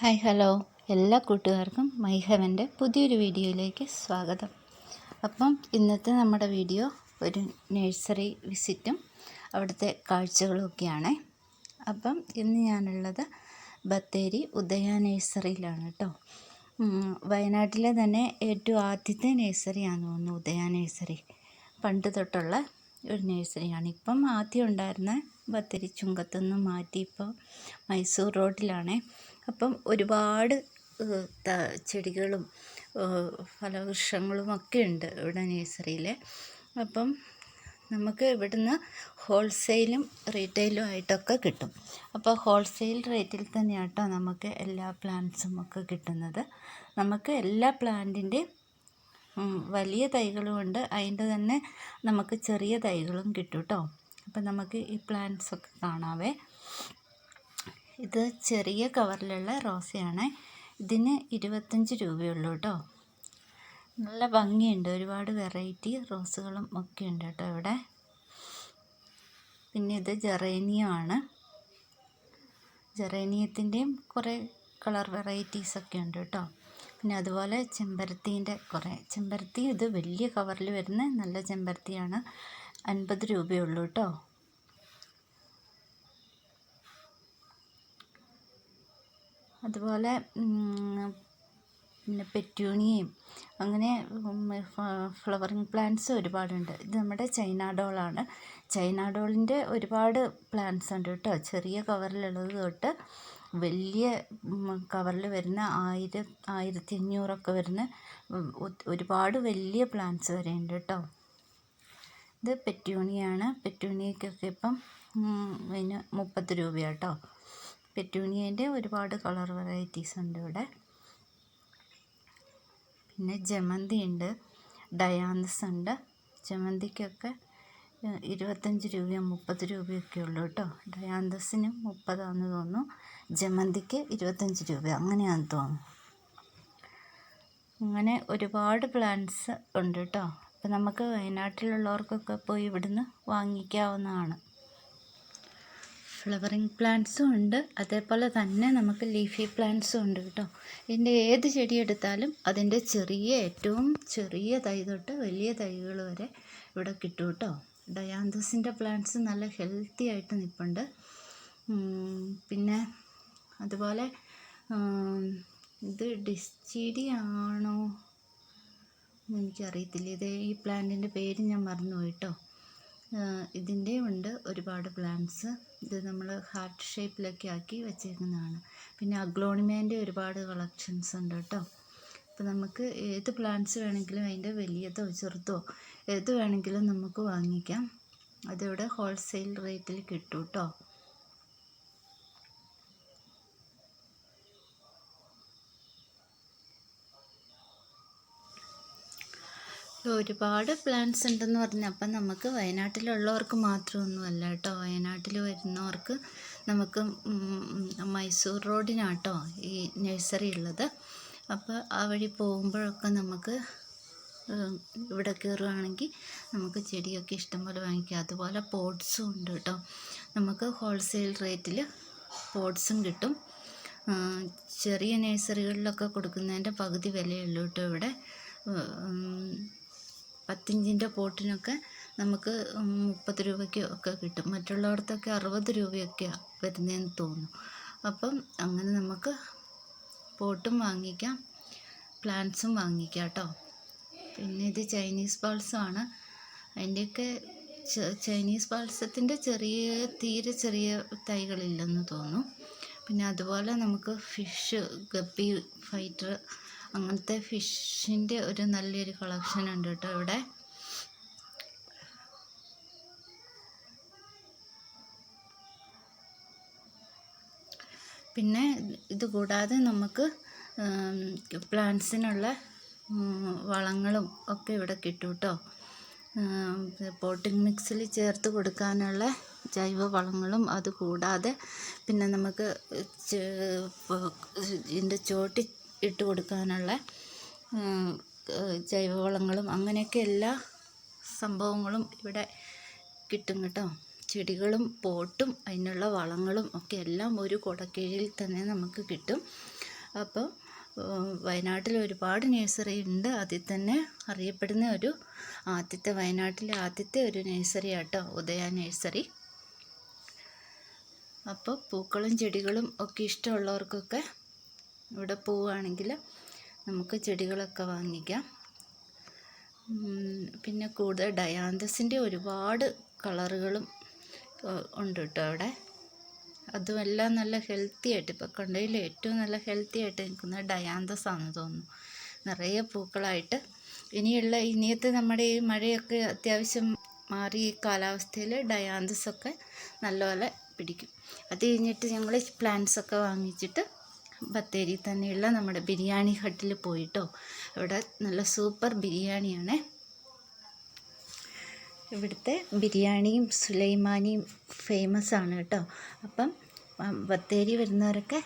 Hi hello. എല്ലാ കൂട്ടുകാർക്കും my ഹെവന്റെ പുതിയൊരു വീഡിയോയിലേക്ക് സ്വാഗതം. അപ്പം ഇന്നത്തെ നമ്മുടെ വീഡിയോ ഒരു നഴ്സറി വിസിറ്റും അവിടുത്തെ കാഴ്ചകളൊക്കെയാണ് അപ്പം ഇന്ന് ഞാനുള്ളത് ബത്തേരി ഉദയ നഴ്സറിയിലാണ് കേട്ടോ. വയനാട്ടിലെ തന്നെ ഏറ്റവും ആദ്യത്തെ നഴ്സറിയാണെന്ന് തോന്നുന്നു ഉദയ നഴ്സറി. പണ്ട് തൊട്ടുള്ള ഒരു നഴ്സറിയാണ്. ഇപ്പം ആദ്യം ഉണ്ടായിരുന്ന ബത്തേരി ചുങ്കത്തുനിന്ന് മാറ്റി ഇപ്പോൾ മൈസൂർ റോഡിലാണേ. അപ്പം ഒരുപാട് ചെടികളും ഫലവൃക്ഷങ്ങളും ഒക്കെ ഉണ്ട് ഇവിടെ നഴ്സറിയിൽ അപ്പം നമുക്ക് ഇവിടുന്ന് ഹോൾസെയിലും റീറ്റെയിലും ആയിട്ടൊക്കെ കിട്ടും. അപ്പോൾ ഹോൾസെയിൽ റേറ്റിൽ തന്നെയാണ് കേട്ടോ നമുക്ക് എല്ലാ പ്ലാന്റ്സും ഒക്കെ കിട്ടുന്നത്. നമുക്ക് എല്ലാ പ്ലാന്റിന്റെയും വലിയ തൈകളും ഉണ്ട്. അതിന്റെ തന്നെ നമുക്ക് ചെറിയ തൈകളും കിട്ടും കേട്ടോ അപ്പം നമുക്ക് ഈ പ്ലാന്റ്സൊക്കെ കാണാവേ. ഇത് ചെറിയ കവറിലുള്ള റോസയാണ്. ഇതിന് ഇരുപത്തഞ്ച് രൂപയുള്ളൂ കേട്ടോ നല്ല ഭംഗിയുണ്ട്. ഒരുപാട് വെറൈറ്റി റോസുകളും ഒക്കെ ഉണ്ട് കേട്ടോ ഇവിടെ. പിന്നെ ഇത് ജെറേനിയമാണ്. ജെറേനിയത്തിന്റെയും കുറേ കളർ വെറൈറ്റീസ് ഒക്കെ ഉണ്ട് കേട്ടോ പിന്നെ അതുപോലെ ചെമ്പരത്തീന്റെ കുറേ. ചെമ്പരത്തി ഇത് വലിയ കവറിൽ വരുന്ന നല്ല ചെമ്പരത്തിയാണ്. അൻപത് രൂപയുള്ളൂ കേട്ടോ അതുപോലെ പിന്നെ പെറ്റ്യൂണിയയും അങ്ങനെ ഫ്ലവറിങ് പ്ലാന്റ്സ് ഒരുപാടുണ്ട്. ഇത് നമ്മുടെ ചൈന ഡോളാണ്. ചൈന ഡോളിന്റെ ഒരുപാട് പ്ലാന്റ്സ് ഉണ്ട് കേട്ടോ. ചെറിയ കവറിലുള്ളത് തൊട്ട് വലിയ കവറിൽ വരുന്ന ആയിരം ആയിരത്തി അഞ്ഞൂറൊക്കെ വരുന്ന ഒരുപാട് വലിയ പ്ലാന്റ്സ് വരെ ഉണ്ട് കേട്ടോ. ഇത് പെറ്റൂണിയാണ്. പെറ്റ്യൂണിയക്കൊക്കെ ഇപ്പം അതിന് മുപ്പത് രൂപയാണ് കേട്ടോ പെറ്റ്യൂണിയേന്റെ ഒരുപാട് കളർ വെറൈറ്റീസ് ഉണ്ട് ഇവിടെ. പിന്നെ ജമന്തി ഉണ്ട് ഡയാന്തസ് ഉണ്ട്. ജമന്തിക്കൊക്കെ ഇരുപത്തഞ്ച് രൂപയും മുപ്പത് രൂപയൊക്കെ ഉള്ളൂ കേട്ടോ. ഡയാന്തസിന് മുപ്പതാണെന്ന് തോന്നുന്നു. ജമന്തിക്ക് ഇരുപത്തഞ്ച് രൂപ അങ്ങനെയാണെന്ന് തോന്നുന്നു. അങ്ങനെ ഒരുപാട് പ്ലാന്റ്സ് ഉണ്ട് കേട്ടോ. അപ്പം നമുക്ക് വയനാട്ടിലുള്ളവർക്കൊക്കെ പോയി ഇവിടുന്ന് വാങ്ങിക്കാവുന്നതാണ്. ഫ്ലവറിങ് പ്ലാന്റ്സും ഉണ്ട്. അതേപോലെ തന്നെ നമുക്ക് ലീഫി പ്ലാന്റ്സും ഉണ്ട് കേട്ടോ. ഇതിന്റെ ഏത് ചെടി എടുത്താലും അതിന്റെ ചെറിയ ഏറ്റവും ചെറിയ തൈ തൊട്ട് വലിയ തൈകൾ വരെ ഇവിടെ കിട്ടും കേട്ടോ. ഡയാന്തസിന്റെ പ്ലാന്റ്സ് നല്ല ഹെൽത്തി ആയിട്ട് നിൽപ്പുണ്ട് പിന്നെ അതുപോലെ ഇത് ഡിസ്ചീഡി ആണോ എനിക്കറിയത്തില്ല. ഇത് ഈ പ്ലാന്റിന്റെ പേര് ഞാൻ മറന്നുപോയി ഇതിന്റെ ഉണ്ട് ഒരുപാട് പ്ലാന്റ്സ് ഇത് നമ്മൾ ഹാർട്ട് ഷേപ്പിലൊക്കെ ആക്കി വെച്ചേക്കുന്നതാണ്. പിന്നെ അഗ്ലോണിമേന്റെ ഒരുപാട് കളക്ഷൻസ് ഉണ്ട് കേട്ടോ. അപ്പോൾ നമുക്ക് ഏത് പ്ലാന്റ്സ് വേണമെങ്കിലും അതിന്റെ വലിയതോ ചെറുതോ ഏത് വേണമെങ്കിലും നമുക്ക് വാങ്ങിക്കാം. അതിവിടെ ഹോൾസെയിൽ റേറ്റിൽ കിട്ടും കേട്ടോ. ഒരുപാട് പ്ലാന്റ്സ് ഉണ്ടെന്ന് പറഞ്ഞപ്പോൾ നമുക്ക് വയനാട്ടിലുള്ളവർക്ക് മാത്രമൊന്നുമല്ല കേട്ടോ. വയനാട്ടിൽ വരുന്നവർക്ക് നമുക്ക് മൈസൂർ റോഡിനാട്ടോ ഈ നഴ്സറി ഉള്ളത്. അപ്പോൾ ആ വഴി പോകുമ്പോഴൊക്കെ നമുക്ക് ഇവിടെ കയറുകയാണെങ്കിൽ നമുക്ക് ചെടിയൊക്കെ ഇഷ്ടംപോലെ വാങ്ങിക്കാം. അതുപോലെ പോട്ട്സും ഉണ്ട് കേട്ടോ. നമുക്ക് ഹോൾസെയിൽ റേറ്റിൽ പോട്ട്സും കിട്ടും. ചെറിയ നഴ്സറികളിലൊക്കെ കൊടുക്കുന്നതിന്റെ പകുതി വിലയുള്ളൂ കേട്ടോ ഇവിടെ. പത്തിഞ്ചിന്റെ പോട്ടിനൊക്കെ നമുക്ക് മുപ്പത് രൂപയ്ക്ക് ഒക്കെ കിട്ടും. മറ്റുള്ളവർക്കൊക്കെ അറുപത് രൂപയൊക്കെയാണ് വരുന്നതെന്ന് തോന്നുന്നു. അപ്പം അങ്ങനെ നമുക്ക് പോട്ടും വാങ്ങിക്കാം പ്ലാന്റ്സും വാങ്ങിക്കാം കേട്ടോ. പിന്നെ ഇത് ചൈനീസ് ബാൾസമാണ് അതിന്റെയൊക്കെ ചൈനീസ് ബാൾസത്തിന്റെ ചെറിയ തീരെ ചെറിയ തൈകളില്ലെന്ന് തോന്നുന്നു. പിന്നെ അതുപോലെ നമുക്ക് ഫിഷ് ഗപ്പി ഫൈറ്റർ അങ്ങനത്തെ ഫിഷിന്റെ ഒരു നല്ലൊരു കളക്ഷൻ ഉണ്ട് കേട്ടോ ഇവിടെ. പിന്നെ ഇത് കൂടാതെ നമുക്ക് പ്ലാന്റ്സിനുള്ള വളങ്ങളും ഒക്കെ ഇവിടെ കിട്ടും കേട്ടോ. പോട്ടിംഗ് മിക്സിൽ ചേർത്ത് കൊടുക്കാനുള്ള ജൈവ വളങ്ങളും അതുകൂടാതെ പിന്നെ നമുക്ക് ഇതിന്റെ ചോട്ടി ഇട്ട് കൊടുക്കാനുള്ള ജൈവവളങ്ങളും അങ്ങനെയൊക്കെ എല്ലാ സംഭവങ്ങളും ഇവിടെ കിട്ടും കേട്ടോ. ചെടികളും പോട്ടും അതിനുള്ള വളങ്ങളും ഒക്കെ എല്ലാം ഒരു കുടക്കീഴിൽ തന്നെ നമുക്ക് കിട്ടും. അപ്പോൾ വയനാട്ടിൽ ഒരുപാട് നഴ്സറി ഉണ്ട്. അതിൽ തന്നെ അറിയപ്പെടുന്ന ഒരു ആദ്യത്തെ വയനാട്ടിലെ ആദ്യത്തെ ഒരു നഴ്സറി ആട്ടോ ഉദയ നഴ്സറി. അപ്പോൾ പൂക്കളും ചെടികളും ഒക്കെ ഇഷ്ടമുള്ളവർക്കൊക്കെ ഇവിടെ പോവുകയാണെങ്കിൽ നമുക്ക് ചെടികളൊക്കെ വാങ്ങിക്കാം. പിന്നെ കൂടുതൽ ഡയാന്തസിന്റെ ഒരുപാട് കളറുകളും ഉണ്ട് കേട്ടോ അവിടെ. അതുമെല്ലാം നല്ല ഹെൽത്തി ആയിട്ട് ഇപ്പോൾ കണ്ടതിൽ ഏറ്റവും നല്ല ഹെൽത്തി ആയിട്ട് നിൽക്കുന്ന ഡയാന്തസ് ആണെന്ന് തോന്നുന്നു. നിറയെ പൂക്കളായിട്ട് ഇനിയുള്ള ഇനിയത്തെ നമ്മുടെ ഈ മഴയൊക്കെ അത്യാവശ്യം മാറി ഈ കാലാവസ്ഥയിൽ ഡയാന്തസ് ഒക്കെ നല്ലപോലെ പിടിക്കും. അത് കഴിഞ്ഞിട്ട് ഞങ്ങൾ പ്ലാന്റ്സൊക്കെ വാങ്ങിച്ചിട്ട് ബത്തേരി തന്നെയുള്ള നമ്മുടെ ബിരിയാണി ഹട്ടിൽ പോയിട്ടോ. അവിടെ നല്ല സൂപ്പർ ബിരിയാണിയാണ്. ഇവിടുത്തെ ബിരിയാണിയും സുലൈമാനിയും ഫേമസ് ആണ് കേട്ടോ. അപ്പം ബത്തേരി വരുന്നവരൊക്കെ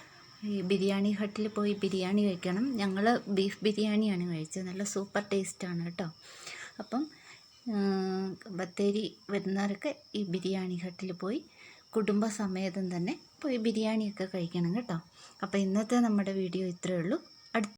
ഈ ബിരിയാണി ഹട്ടിൽ പോയി ബിരിയാണി കഴിക്കണം. ഞങ്ങൾ ബീഫ് ബിരിയാണിയാണ് കഴിച്ചത്. നല്ല സൂപ്പർ ടേസ്റ്റാണ് കേട്ടോ. അപ്പം ബത്തേരി വരുന്നവരൊക്കെ ഈ ബിരിയാണി ഹട്ടിൽ പോയി കുടുംബസമേതം തന്നെ പോയി ബിരിയാണിയൊക്കെ കഴിക്കണം കേട്ടോ. അപ്പോൾ ഇന്നത്തെ നമ്മുടെ വീഡിയോ ഇത്രയേ ഉള്ളൂ.